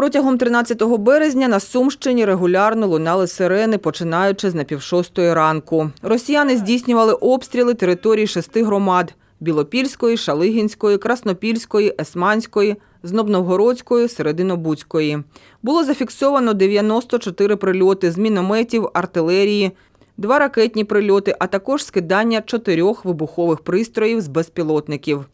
Протягом 13 березня на Сумщині регулярно лунали сирени, починаючи з напівшостої ранку. Росіяни здійснювали обстріли території шести громад – Білопільської, Шалигінської, Краснопільської, Есманської, Знобновгородської, Серединобудської. Було зафіксовано 94 прильоти з мінометів, артилерії, два ракетні прильоти, а також скидання чотирьох вибухових пристроїв з безпілотників.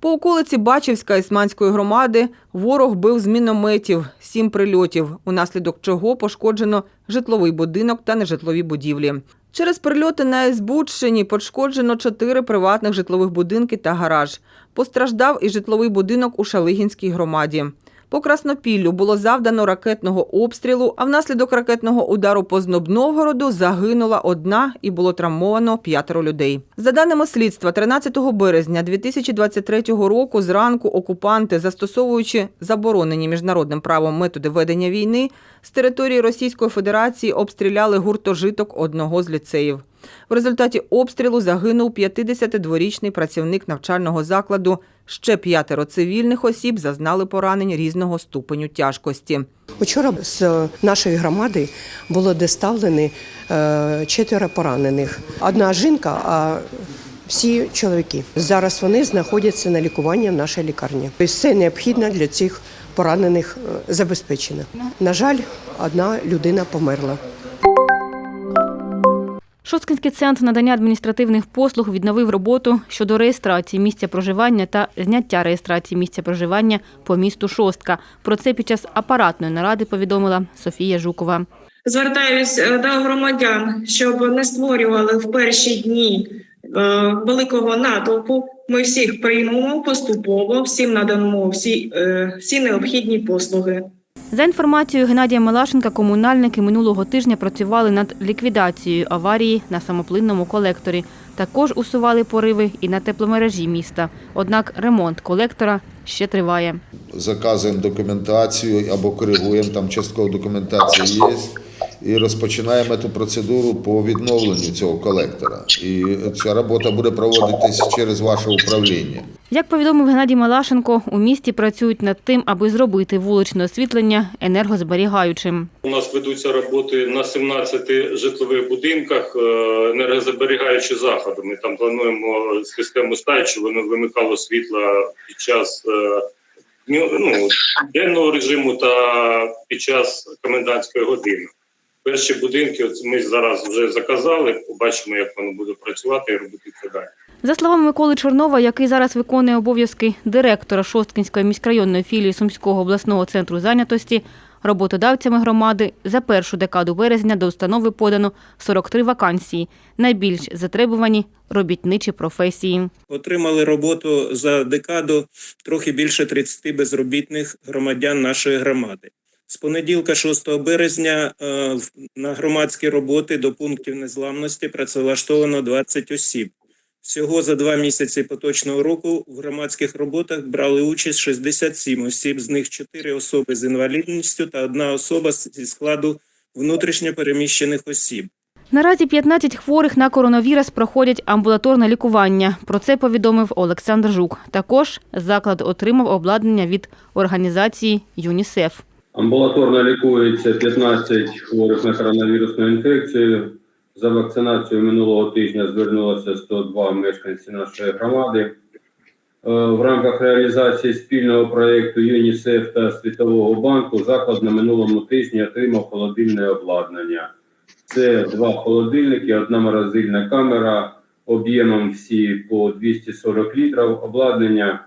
По околиці Бачівська Ісманської громади ворог бив з мінометів сім прильотів, унаслідок чого пошкоджено житловий будинок та нежитлові будівлі. Через прильоти на Езбудщині пошкоджено чотири приватних житлових будинки та гараж. Постраждав і житловий будинок у Шалигінській громаді. По Краснопіллю було завдано ракетного обстрілу, а внаслідок ракетного удару по Знобновгороду загинула одна і було травмовано п'ятеро людей. За даними слідства, 13 березня 2023 року зранку окупанти, застосовуючи заборонені міжнародним правом методи ведення війни, з території Російської Федерації обстріляли гуртожиток одного з ліцеїв. В результаті обстрілу загинув 52-річний працівник навчального закладу. Ще п'ятеро цивільних осіб зазнали поранень різного ступеню тяжкості. Учора з нашої громади було доставлені е, четверо поранених. Одна жінка, а всі чоловіки. Зараз вони знаходяться на лікуванні в нашій лікарні. Все необхідне для цих поранених е, забезпечено. На жаль, одна людина померла. Шосткинський центр надання адміністративних послуг відновив роботу щодо реєстрації місця проживання та зняття реєстрації місця проживання по місту Шостка. Про це під час апаратної наради повідомила Софія Жукова. Звертаюсь е, до громадян, щоб не створювали в перші дні е, великого натовпу. Ми всіх приймемо поступово, всім надамо всі, е, всі необхідні послуги. За інформацією Геннадія Малашенка, комунальники минулого тижня працювали над ліквідацією аварії на самоплинному колекторі. Також усували пориви і на тепломережі міста. Однак ремонт колектора ще триває. заказуємо документацію або коригуємо, там частково документація є. І розпочинаємо цю процедуру по відновленню цього колектора. І ця робота буде проводитись через ваше управління. Як повідомив Геннадій Малашенко, у місті працюють над тим, аби зробити вуличне освітлення енергозберігаючим. У нас ведуться роботи на 17 житлових будинках, е, енергозаберігаючі заходи. Ми там плануємо систему стають, щоб воно вимикало світло під час е, ну, денного режиму та під час комендантської години. Перші будинки ми зараз вже заказали. Побачимо, як воно буде працювати і робити це далі. За словами Миколи Чорнова, який зараз виконує обов'язки директора Шосткинської міськрайонної філії Сумського обласного центру зайнятості, роботодавцями громади за першу декаду березня до установи подано 43 вакансії, найбільш затребувані робітничі професії. Отримали роботу за декаду трохи більше 30 безробітних громадян нашої громади. З понеділка, 6 березня, е, на громадські роботи до пунктів незламності працевлаштовано 20 осіб. Всього за два місяці поточного року в громадських роботах брали участь 67 осіб, з них 4 особи з інвалідністю та одна особа зі складу внутрішньо переміщених осіб. Наразі 15 хворих на коронавірус проходять амбулаторне лікування. Про це повідомив Олександр Жук. Також заклад отримав обладнання від організації ЮНІСЕФ. Амбулаторно лікується 15 хворих на коронавірусну інфекцію. За вакцинацією минулого тижня звернулося 102 мешканці нашої громади. Е, В рамках реалізації спільного проєкту ЮНІСЕФ та Світового банку заклад на минулому тижні отримав холодильне обладнання. Це два холодильники, одна морозильна камера об'ємом всі по 240 літрів. Обладнання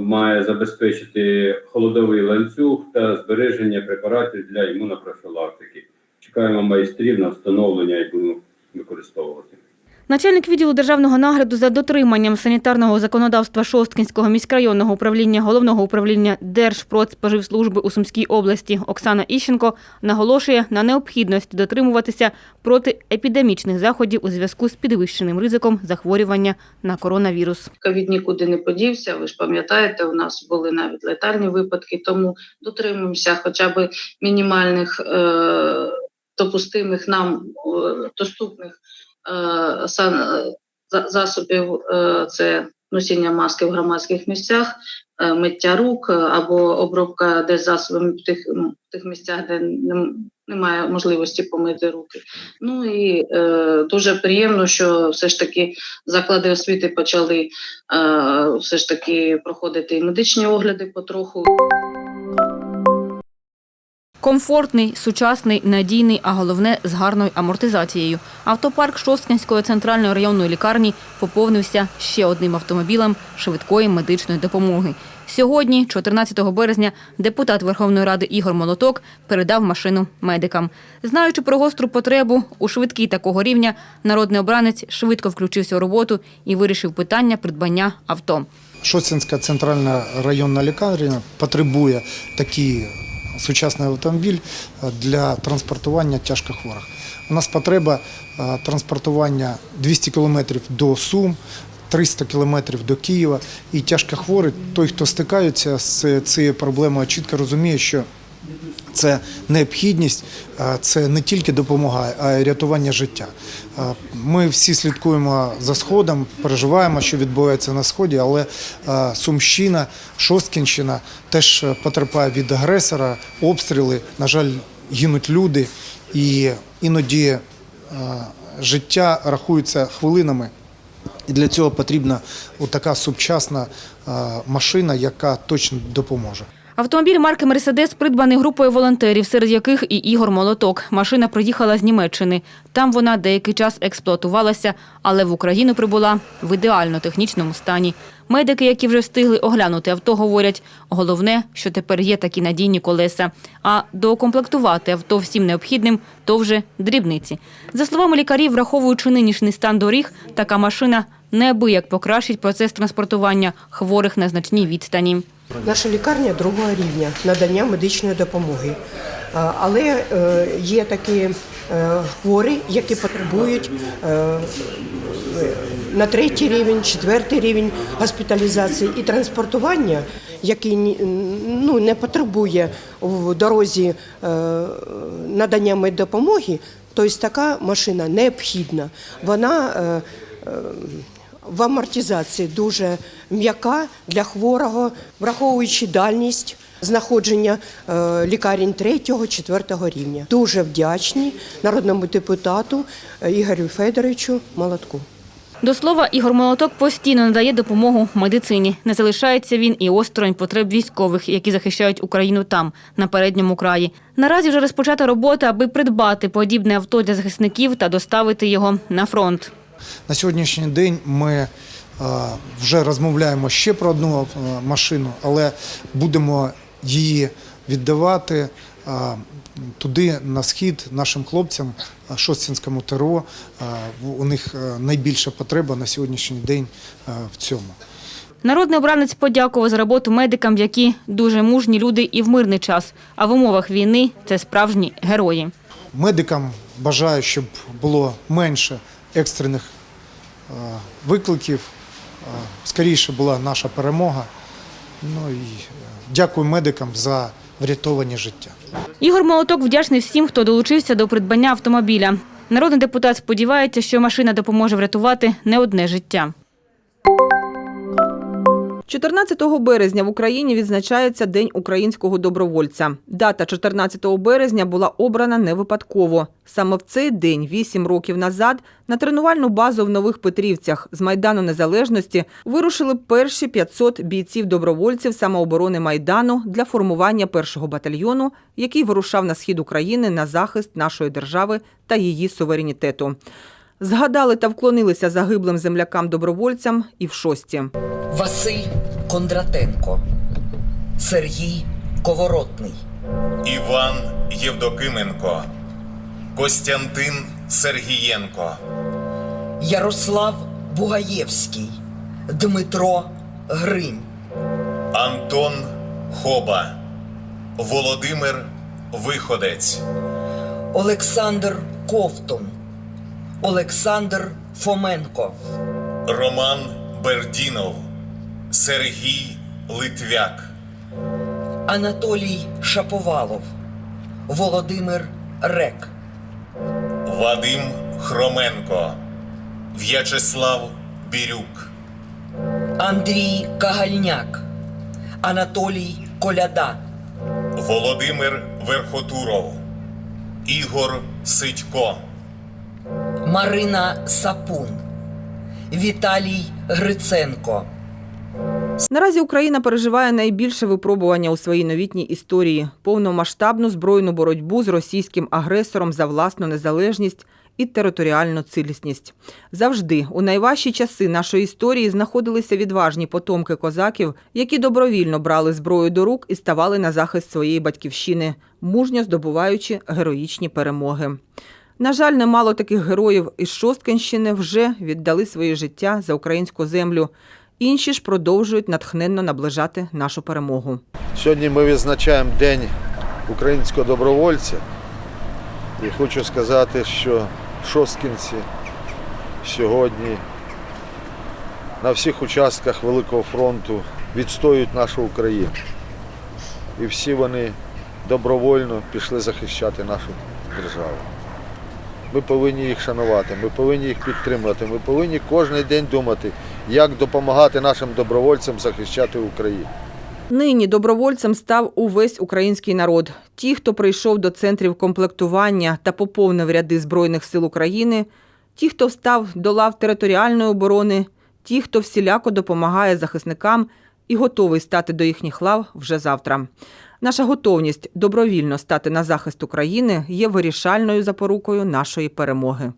має забезпечити холодовий ланцюг та збереження препаратів для імунопрофілактики. Чекаємо майстрів на встановлення і будемо використовувати. Начальник відділу державного нагляду за дотриманням санітарного законодавства Шосткінського міськрайонного управління головного управління Держпродспоживслужби у Сумській області Оксана Іщенко наголошує на необхідності дотримуватися протиепідемічних заходів у зв'язку з підвищеним ризиком захворювання на коронавірус. ковід нікуди не подівся. Ви ж пам'ятаєте, у нас були навіть летальні випадки, тому дотримуємося хоча б мінімальних е, допустимих нам е, доступних засобів. Е, це носіння маски в громадських місцях, е, миття рук е, або обробка десь засобами в тих, в тих місцях, де немає можливості помити руки. Ну і е, дуже приємно, що все ж таки заклади освіти почали е, все ж таки проходити і медичні огляди потроху. Комфортний, сучасний, надійний, а головне з гарною амортизацією. Автопарк Шосткинської центральної районної лікарні поповнився ще одним автомобілем швидкої медичної допомоги. Сьогодні, 14 березня, депутат Верховної Ради Ігор Молоток передав машину медикам. Знаючи про гостру потребу у швидкій такого рівня, народний обранець швидко включився у роботу і вирішив питання придбання авто. Шостинська центральна районна лікарня потребує такий сучасний автомобіль е, для транспортування тяжкохворих. У нас потреба е, транспортування 200 кілометрів до Сум, 300 кілометрів до Києва. І тяжкохворий, той, хто стикається з цією проблемою, чітко розуміє, що це необхідність, це не тільки допомога, а й рятування життя. Ми всі слідкуємо за сходом, переживаємо, що відбувається на сході, але Сумщина, Шосткінщина теж потерпає від агресора, обстріли. На жаль, гинуть люди, і іноді життя рахується хвилинами. І для цього потрібна така сучасна машина, яка точно допоможе. Автомобіль марки Мерседес придбаний групою волонтерів, серед яких і Ігор Молоток. Машина приїхала з Німеччини. Там вона деякий час експлуатувалася, але в Україну прибула в ідеально технічному стані. Медики, які вже встигли оглянути авто, говорять, головне, що тепер є такі надійні колеса. А доукомплектувати авто всім необхідним то вже дрібниці. За словами лікарів, враховуючи нинішній стан доріг, така машина неабияк покращить процес транспортування хворих на значній відстані. Наша лікарня другого рівня надання медичної допомоги. Але е, є такі е, хворі, які потребують е, на третій рівень, четвертий рівень госпіталізації і транспортування, який ну, не потребує в дорозі надання меддопомоги, тобто така машина необхідна. Вона в амортизації дуже м'яка для хворого, враховуючи дальність знаходження е, лікарень 3-4 рівня. Дуже вдячні народному депутату е, Ігорю Федоровичу Молотку. До слова, Ігор Молоток постійно надає допомогу медицині. Не залишається він і осторонь потреб військових, які захищають Україну там, на передньому краї. Наразі вже розпочата робота, аби придбати подібне авто для захисників та доставити його на фронт. На сьогоднішній день ми е, вже розмовляємо ще про одну е, машину, але будемо її віддавати е, туди на схід нашим хлопцям Шостинському ТРО. У них найбільша потреба на сьогоднішній день в цьому. Народний обранець подякував за роботу медикам, які дуже мужні люди і в мирний час. А в умовах війни це справжні герої. Медикам бажаю, щоб було менше екстрених е, викликів, е, скоріше була наша перемога. Ну і е, дякую медикам за врятовані життя. Ігор Молоток вдячний всім, хто долучився до придбання автомобіля. Народний депутат сподівається, що машина допоможе врятувати не одне життя. 14 березня в Україні відзначається День українського добровольця. Дата 14 березня була обрана не випадково. Саме в цей день, вісім років назад, на тренувальну базу в Нових Петрівцях з Майдану Незалежності вирушили перші 500 бійців-добровольців самооборони Майдану для формування першого батальйону, який вирушав на схід України на захист нашої держави та її суверенітету. Згадали та вклонилися загиблим землякам-добровольцям і в шості. Василь Кондратенко, Сергій Коворотний, Іван Євдокименко, Костянтин Сергієнко, Ярослав Бугаєвський, Дмитро Гринь, Антон Хоба, Володимир Виходець, Олександр Ковтун, Олександр Фоменко, Роман Бердінов, Сергій Литвяк, Анатолій Шаповалов, Володимир Рек, Вадим Хроменко, В'ячеслав Бірюк, Андрій Кагальняк, Анатолій Коляда, Володимир Верхотуров, Ігор Сидько, Марина Сапун, Віталій Гриценко. Наразі Україна переживає найбільше випробування у своїй новітній історії повномасштабну збройну боротьбу з російським агресором за власну незалежність і територіальну цілісність. Завжди у найважчі часи нашої історії знаходилися відважні потомки козаків, які добровільно брали зброю до рук і ставали на захист своєї батьківщини, мужньо здобуваючи героїчні перемоги. На жаль, немало таких героїв із Шосткинщини вже віддали своє життя за українську землю. Інші ж продовжують натхненно наближати нашу перемогу. Сьогодні ми відзначаємо День українського добровольця. І хочу сказати, що шосткінці сьогодні на всіх участках Великого фронту відстоюють нашу Україну. І всі вони добровольно пішли захищати нашу державу. Ми повинні їх шанувати, ми повинні їх підтримувати, ми повинні кожен день думати, як допомагати нашим добровольцям захищати Україну. Нині добровольцем став увесь український народ. Ті, хто прийшов до центрів комплектування та поповнив ряди Збройних сил України, ті, хто встав до лав територіальної оборони, ті, хто всіляко допомагає захисникам і готовий стати до їхніх лав вже завтра. Наша готовність добровільно стати на захист України є вирішальною запорукою нашої перемоги.